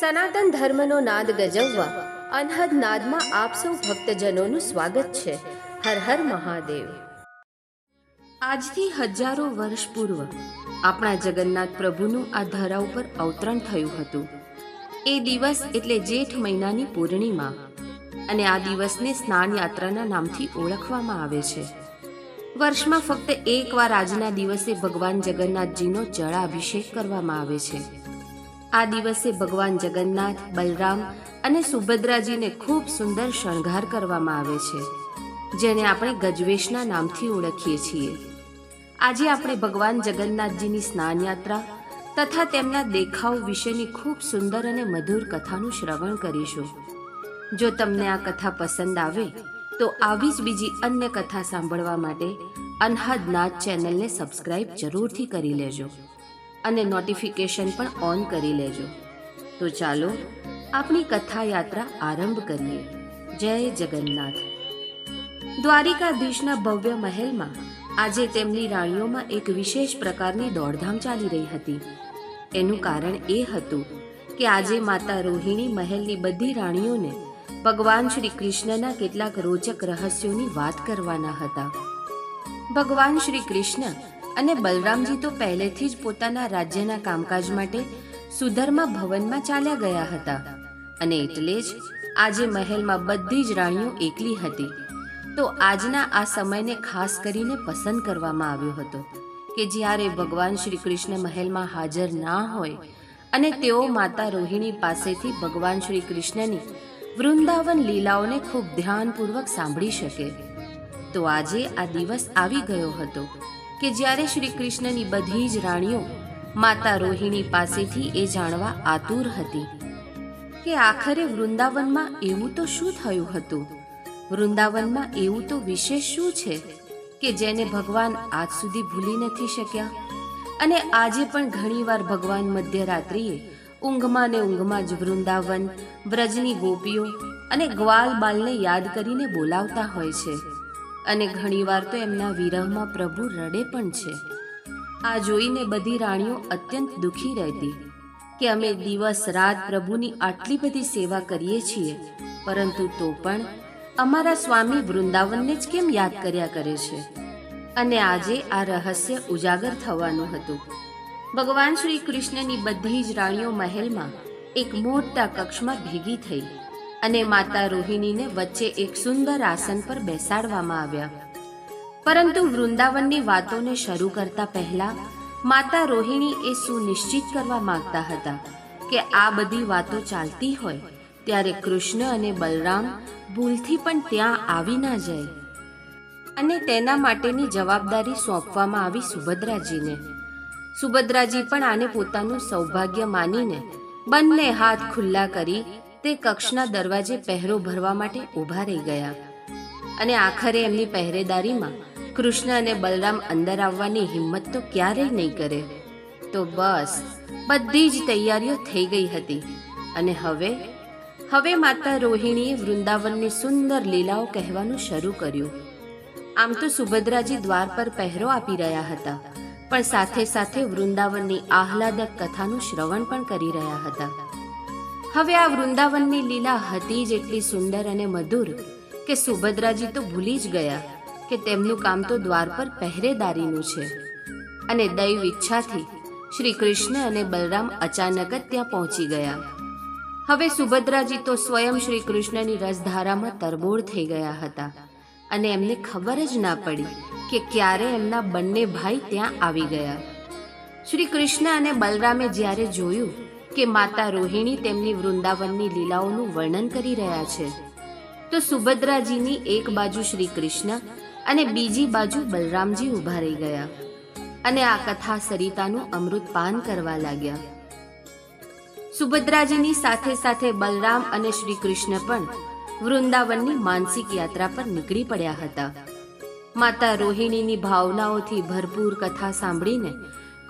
સનાતન ધર્મનો નાદ ગજવવા, અનહદ નાદમાં આપ સૌ ભક્તજનોનું સ્વાગત છે. હર હર મહાદેવ. આજથી હજારો વર્ષ પૂર્વ આપણા જગન્નાથ પ્રભુનું આ ધરા ઉપર અવતરણ થયું હતું. એ દિવસ એટલે જેઠ મહિનાની પૂર્ણિમા અને આ દિવસને સ્નાન યાત્રાના નામથી ઓળખવામાં આવે છે. વર્ષમાં ફક્ત એકવાર આજના દિવસે ભગવાન જગન્નાથજીનો જળાભિષેક કરવામાં આવે છે. આ દિવસે ભગવાન જગન્નાથ, બલરામ અને સુભદ્રાજીને ખૂબ સુંદર શણગાર કરવામાં આવે છે, જેને આપણે ગજવેશના નામથી ઓળખીએ છીએ. આજે આપણે ભગવાન જગન્નાથજીની સ્નાન યાત્રા તથા તેમના દેખાવ વિશેની ખૂબ સુંદર અને મધુર કથાનું શ્રવણ કરીશું. જો તમને આ કથા પસંદ આવે, તો આવી જ બીજી અન્ય કથા સાંભળવા માટે અનહદ નાથ ચેનલને સબસ્ક્રાઇબ જરૂરથી કરી લેજો. અને નોટિફિકેશન પણ ઓન કરી લેજો. તો ચાલો, આપણી કથા યાત્રા આરંભ કરીએ. જય જગન્નાથ. દ્વારિકાધીશના ભવ્ય મહેલમાં આજે તેમની રાણીઓમાં એક વિશેષ પ્રકારની દોડધામ ચાલી રહી હતી. એનું કારણ એ હતું કે આજે માતા રોહિણી મહેલની બધી રાણીઓને ભગવાન શ્રી કૃષ્ણના કેટલાક રોચક રહસ્યોની વાત કરવાના હતા. ભગવાન શ્રી કૃષ્ણ અને બલરામજી તો પહેલેથી જ પોતાના રાજ્યના કામકાજ માટે સુધર્મા ભવનમાં ચાલ્યા ગયા હતા. અને એટલે જ આજે મહેલમાં બધી જ રાણીઓ એકલી હતી. તો આજના આ સમયને ખાસ કરીને પસંદ કરવામાં આવ્યો હતો કે જ્યારે ભગવાન શ્રી કૃષ્ણ મહેલમાં હાજર ના હોય અને તેઓ માતા રોહિણી પાસેથી ભગવાન શ્રી કૃષ્ણની વૃંદાવન લીલાઓને ખૂબ ધ્યાનપૂર્વક સાંભળી શકે. તો આજે આ દિવસ આવી ગયો હતો. કે જ્યારે શ્રી કૃષ્ણની બધી જ રાણીઓ માતા રોહિણી પાસેથી એ જાણવા આતુર હતી કે આખરે વૃંદાવનમાં એવું તો શું થયું હતું? વૃંદાવનમાં એવું તો વિશેષ શું છે કે જેને ભગવાન આજ સુધી ભૂલી નથી શક્યા? અને આજે પણ ઘણીવાર ભગવાન મધ્યરાત્રિએ ઊંઘમાં ને ઊંઘમાં જ વૃંદાવન, વ્રજની ગોપીઓ અને ગ્વાલ બાલને યાદ કરીને બોલાવતા હોય છે. અને ઘણીવાર તો એમના વિરહમાં પ્રભુ રડે પણ છે. આ જોઈને બધી રાણીઓ અત્યંત દુઃખી રહેતી કે અમે દિવસ રાત પ્રભુની આટલી બધી સેવા કરીએ છીએ, પરંતુ તો પણ અમારા સ્વામી વૃંદાવનને જ કેમ યાદ કર્યા કરે છે? અને આજે આ રહસ્ય ઉજાગર થવાનું હતું. ભગવાન શ્રી કૃષ્ણની બધી જ રાણીઓ મહેલમાં એક મોટા કક્ષમાં ભેગી થઈ. અને માતા રોહિણીને વચ્ચે એક સુંદર આસન પર બેસાડવામાં આવ્યા. પરંતુ વૃંદાવનની વાતોને શરૂ કરતા પહેલા માતા રોહિણી એ સુનિશ્ચિત કરવા માંગતા હતા કે આ બધી વાતો ચાલતી હોય ત્યારે કૃષ્ણ અને બલરામ ભૂલથી પણ ત્યાં આવી ના જાય અને તેના માટેની જવાબદારી સોંપવામાં આવી સુભદ્રાજીને. સુભદ્રાજી પણ આને પોતાનું સૌભાગ્ય માનીને બંને હાથ ખુલ્લા કરી તે કક્ષના દરવાજે પહેરો ભરવા માટે ઊભા રહી ગયા. અને આખરે એમની પહેરેદારીમાં કૃષ્ણ અને બલરામ અંદર આવવાની હિંમત તો ક્યારેય નહીં કરે. તો બસ, બધી જ તૈયારીઓ થઈ ગઈ હતી. અને હવે? હવે માતા રોહિણીએ વૃંદાવનની સુંદર લીલાઓ કહેવાનું શરૂ કર્યું. આમ તો સુભદ્રાજી દ્વાર પર પહેરો આપી રહ્યા હતા, પણ સાથે સાથે વૃંદાવનની આહલાદક કથાનું શ્રવણ પણ કરી રહ્યા હતા. હવે આ વૃંદાવનની લીલા હતી જ એટલી સુંદર અને મધુર કે સુભદ્રાજી તો ભૂલી જ ગયા કે તેમનું કામ તો દ્વાર પર પહેરેદારીનું છે. અને દૈવ ઈચ્છાથી શ્રી કૃષ્ણ અને બલરામ અચાનક જ ત્યાં પહોંચી ગયા. હવે સુભદ્રાજી તો સ્વયં શ્રી કૃષ્ણની રસધારામાં તરબોળ થઈ ગયા હતા અને એમને ખબર જ ના પડી કે ક્યારે એમના બંને ભાઈ ત્યાં આવી ગયા. શ્રી કૃષ્ણ અને બલરામે જ્યારે જોયું કે માતા રોહિણી તેમની વૃંદાવનની લીલાઓનું વર્ણન કરી રહ્યા છે. તો સુભદ્રાજીની એક બાજુ શ્રી કૃષ્ણ અને બીજી બાજુ બલરામજી ઊભા રહી ગયા અને આ કથા સરિતાનું અમૃત પાન કરવા લાગ્યા. સુભદ્રાજીની સાથે સાથે બલરામ અને શ્રી કૃષ્ણ પણ વૃંદાવનની માનસિક યાત્રા પર નીકળી પડ્યા હતા. માતા રોહિણીની ભાવનાઓથી ભરપૂર કથા સાંભળીને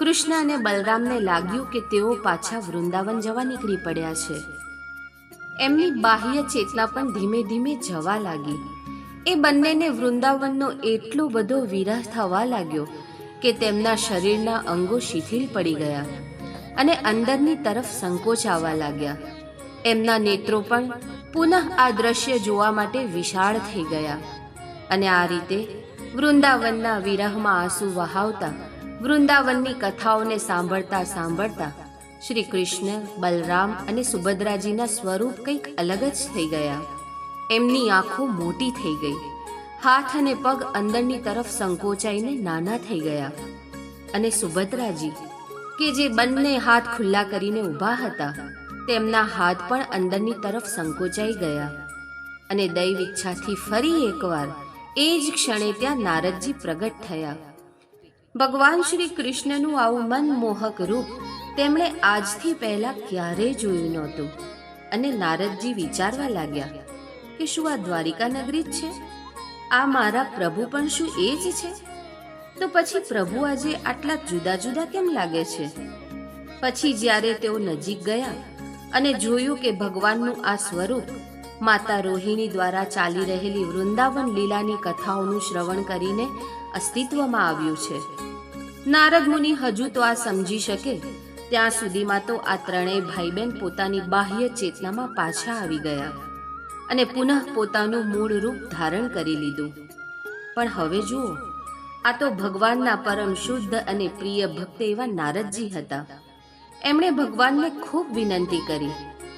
કૃષ્ણ અને બલરામને લાગ્યું કે તેઓ પાછા વૃંદાવન જવા નીકળી પડ્યા છે. એમની બાહ્ય ચેતના પણ ધીમે ધીમે જવા લાગી. એ બંનેને વૃંદાવનનો એટલો બધો વિરહ થવા લાગ્યો કે તેમના શરીરના અંગો શિથિલ પડી ગયા અને અંદરની તરફ સંકોચ આવવા લાગ્યા. એમના નેત્રો પણ પુનઃ આ દ્રશ્ય જોવા માટે વિશાળ થઈ ગયા અને આ રીતે વૃંદાવનના વિરહમાં આંસુ વહાવતા વૃંદાવનની કથાઓને સાંભળતા સાંભળતા શ્રી કૃષ્ણ, બલરામ અને સુભદ્રાજીના સ્વરૂપ કંઈક અલગ જ થઈ ગયા. એમની આંખો મોટી થઈ ગઈ. હાથ અને પગ અંદરની તરફ સંકોચાઈને નાના થઈ ગયા. અને સુભદ્રાજી, કે જે બંને હાથ ખુલ્લા કરીને ઊભા હતા, તેમના હાથ પણ અંદરની તરફ સંકોચાઈ ગયા. અને દૈવ ઈચ્છાથી ફરી એકવાર એ જ ક્ષણે ત્યાં નારદજી પ્રગટ થયા. ભગવાન શ્રી કૃષ્ણનું આવું મનમોહક રૂપ તેમણે આજથી પહેલા ક્યારેય જોયું નહોતું. અને નારદજી વિચારવા લાગ્યા કે શું આ દ્વારિકા નગરી જ છે? આ મારા પ્રભુ પણ શું એ જ છે? તો પછી પ્રભુ આજે આટલા જુદા જુદા કેમ લાગે છે? પછી જ્યારે તેઓ નજીક ગયા અને જોયું કે ભગવાનનું આ સ્વરૂપ માતા રોહિણી દ્વારા ચાલી રહેલી વૃંદાવન લીલાની કથાઓનું શ્રવણ કરીને અસ્તિત્વમાં આવ્યું છે. નારદ મુનિ હજુ તો આ સમજી શકે. ત્યાં સુધીમાં તો આ ત્રણેય ભાઈ બહેન પોતાની બાહ્ય ચેતનામાં પાછા આવી ગયા અને પુનઃ પોતાનું મૂળ રૂપ ધારણ કરી લીધું. પણ હવે જુઓ, આ તો ભગવાનના પરમ શુદ્ધ અને પ્રિય ભક્ત એવા નારદજી હતા. એમણે ભગવાનને ખૂબ વિનંતી કરી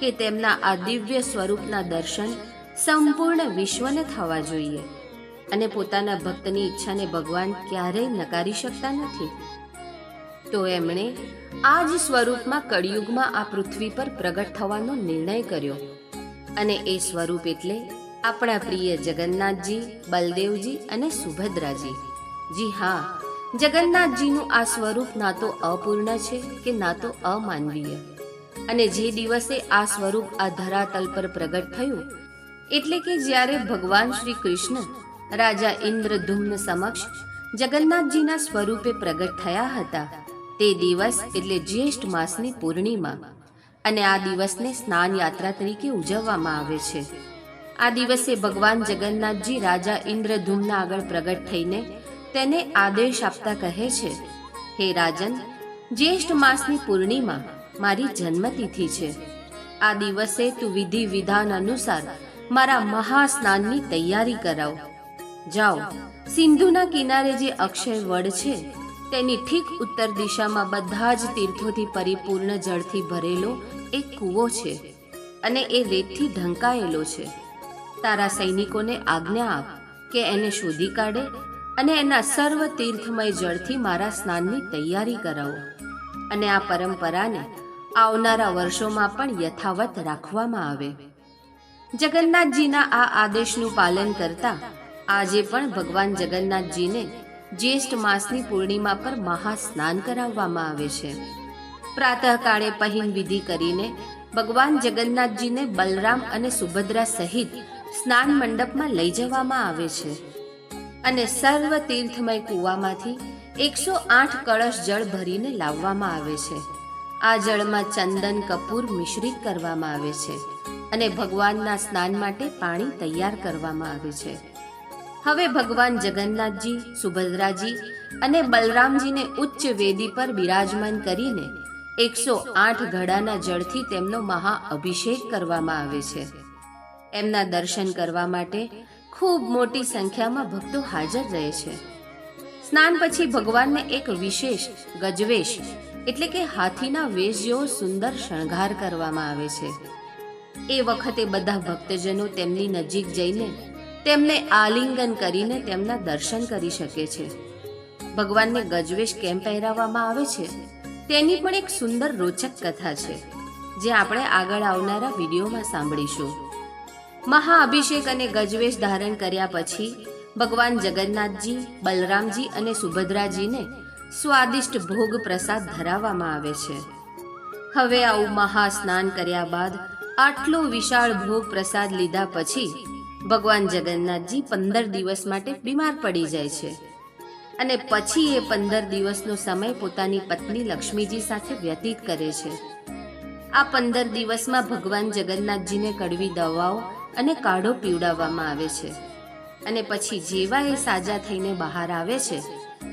કે તેમના આ દિવ્ય સ્વરૂપના દર્શન સંપૂર્ણ વિશ્વને થવા જોઈએ. અને પોતાના ભક્તની ઈચ્છાને ભગવાન ક્યારેય નકારી શકતા નથી. તો એમણે આ જ સ્વરૂપમાં કળિયુગમાં આ પૃથ્વી પર પ્રગટ થવાનો નિર્ણય કર્યો. અને એ સ્વરૂપ એટલે આપણા પ્રિય જગન્નાથજી, બલદેવજી અને સુભદ્રાજી. જી હા, જગન્નાથજીનું આ સ્વરૂપ ના તો અપૂર્ણ છે કે ના તો અમાનવીય. અને જે દિવસે આ સ્વરૂપ આ ધરાતલ પર પ્રગટ થયું, એટલે કે જ્યારે ભગવાન શ્રી કૃષ્ણ રાજા ઇન્દ્રધૂમ્ન સમક્ષ જગન્નાથજીના સ્વરૂપે પ્રગટ થયા હતા. તે દિવસ એટલે જ્યેષ્ઠ માસની પૂર્ણિમા અને આ દિવસને સ્નાન યાત્રા તરીકે ઉજવવામાં આવે છે. આ દિવસે ભગવાન જગન્નાથજી રાજા ઇન્દ્રધૂમના આગળ પ્રગટ થઈને તેને આદેશ આપતા કહે છે, હે રાજન, જ્યેષ્ઠ માસની પૂર્ણિમા મારી જન્મતિથિ છે. આ દિવસે તું વિધિ વિધાન અનુસાર મારા મહાસ્નાનની તૈયારી કરાવ. જાઓ. સિંધુના કિનારે જે અક્ષય વડ છે તેની ઠીક ઉત્તર દિશામાં બધા જ તીર્થોથી પરિપૂર્ણ જળથી ભરેલો એક કૂવો છે અને એ રેતથી ઢંકાયેલો છે. તારા સૈનિકોને આજ્ઞા આપ કે એને શોધી કાઢે અને એના સર્વ તીર્થમય જળથી મારા સ્નાનની તૈયારી કરાવો. અને આ પરંપરાને આવનારા વર્ષોમાં પણ યથાવત રાખવામાં આવે. જગન્નાથજીના આ આદેશનું પાલન કરતા આજે પણ ભગવાન જગન્નાથજીને જ્યેષ્ઠ માસની પૂર્ણિમા પર મહાસ્નાન કરાવવામાં આવે છે. પ્રાતઃકાળે પહિન વિધિ કરીને ભગવાન જગન્નાથજીને બલરામ અને સુભદ્રા સહિત સ્નાન મંડપમાં લઈ જવામાં આવે છે. અને સર્વ તીર્થમય કૂવામાંથી એકસો આઠ કળશ જળ ભરીને લાવવામાં આવે છે. આ જળમાં ચંદન કપૂર મિશ્રિત કરવામાં આવે છે અને ભગવાનના સ્નાન માટે પાણી તૈયાર કરવામાં આવે છે. હવે ભગવાન જગન્નાથજી, સુભદ્રાજી અને બલરામજીને ઉચ્ચ વેદી પર બિરાજમાન કરીને એકસો આઠ ઘડાના જળથી તેમનો મહા અભિષેક કરવામાં આવે છે. એમના દર્શન કરવા માટે ખૂબ મોટી સંખ્યામાં ભક્તો હાજર રહે છે. સ્નાન પછી ભગવાનને એક વિશેષ ગજવેશ એટલે કે હાથીના વેશ જેવો સુંદર શણગાર કરવામાં આવે છે. એ વખતે બધા ભક્તજનો તેમની નજીક જઈને તેમને આલિંગન કરીને તેમના દર્શન કરી શકે છે. ભગવાનને ગજવેશ કેમ પહેરાવવામાં આવે છે? તેની પણ એક સુંદર રોચક કથા છે, જે આપણે આગળ આવનારા વિડીયોમાં સાંભળીશું. મહાઅભિષેક અને ગજવેશ ધારણ કર્યા પછી, ભગવાન જગન્નાથજી, બલરામજી અને સુભદ્રાજીને સ્વાદિષ્ટ ભોગ પ્રસાદ ધરાવવામાં આવે છે. હવે આવું મહા સ્નાન કર્યા બાદ આટલો વિશાળ ભોગ પ્રસાદ લીધા પછી ભગવાન જગન્નાથજી પંદર દિવસ માટે બીમાર પડી જાય છે. અને પછી એ પંદર દિવસનો સમય પોતાની પત્ની લક્ષ્મીજી સાથે વ્યતીત કરે છે. આ પંદર દિવસમાં ભગવાન જગન્નાથજીને કડવી દવાઓ અને કાઢો પીવડાવવામાં આવે છે. અને પછી જેવા એ સાજા થઈને બહાર આવે છે,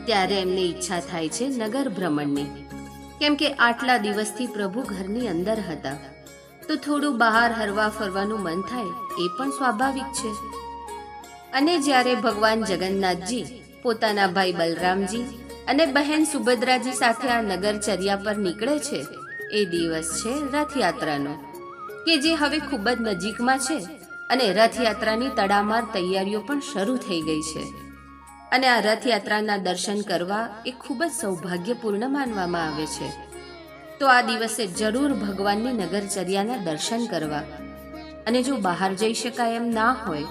ત્યારે એમને ઈચ્છા થાય છે નગર ભ્રમણની. કેમ કે આટલા દિવસથી પ્રભુ ઘરની અંદર હતા. તો થોડું બહાર હરવા ફરવાનું મન થાય એ પણ સ્વાભાવિક છે. અને જ્યારે ભગવાન જગન્નાથજી, પોતાના ભાઈ બલરામજી અને બહેન સુભદ્રાજી સાથે આ નગરચર્યા પર નીકળે છે, એ દિવસ છે રથયાત્રાનો, કે જે હવે ખૂબ જ નજીકમાં છે અને રથયાત્રાની તડામાર તૈયારીઓ પણ શરૂ થઈ ગઈ છે. અને આ રથયાત્રાના દર્શન કરવા એ ખૂબ જ સૌભાગ્યપૂર્ણ માનવામાં આવે છે. તો આ દિવસે જરૂર ભગવાનની નગરચર્યાના દર્શન કરવા. અને જો બહાર જઈ શકાય એમ ના હોય,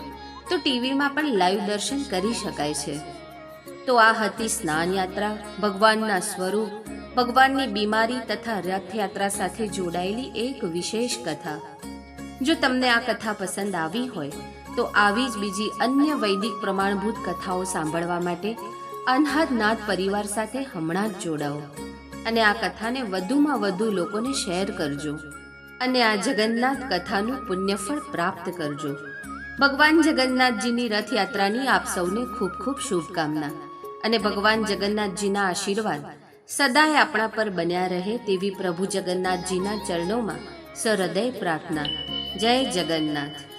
તો ટીવીમાં પણ લાઈવ દર્શન કરી શકાય છે. તો આ હતી સ્નાન યાત્રા, ભગવાનના સ્વરૂપ, ભગવાનની બીમારી તથા રથયાત્રા સાથે જોડાયેલી એક વિશેષ કથા. જો તમને આ કથા પસંદ આવી હોય, તો આવી જ બીજી અન્ય વૈદિક પ્રમાણભૂત કથાઓ સાંભળવા માટે અનહદ નાથ પરિવાર સાથે હમણાં જ જોડાઓ. અને આ કથાને વધુમાં વધુ લોકોને શેર કરજો. અને આ જગન્નાથ કથાનું પુણ્યફળ પ્રાપ્ત કરજો. ભગવાન જગન્નાથજીની રથયાત્રાની આપ સૌને ખૂબ ખૂબ શુભકામના. અને ભગવાન જગન્નાથજીના આશીર્વાદ સદાય આપણા પર બન્યા રહે તેવી પ્રભુ જગન્નાથજીના ચરણોમાં સહૃદય પ્રાર્થના. જય જગન્નાથ.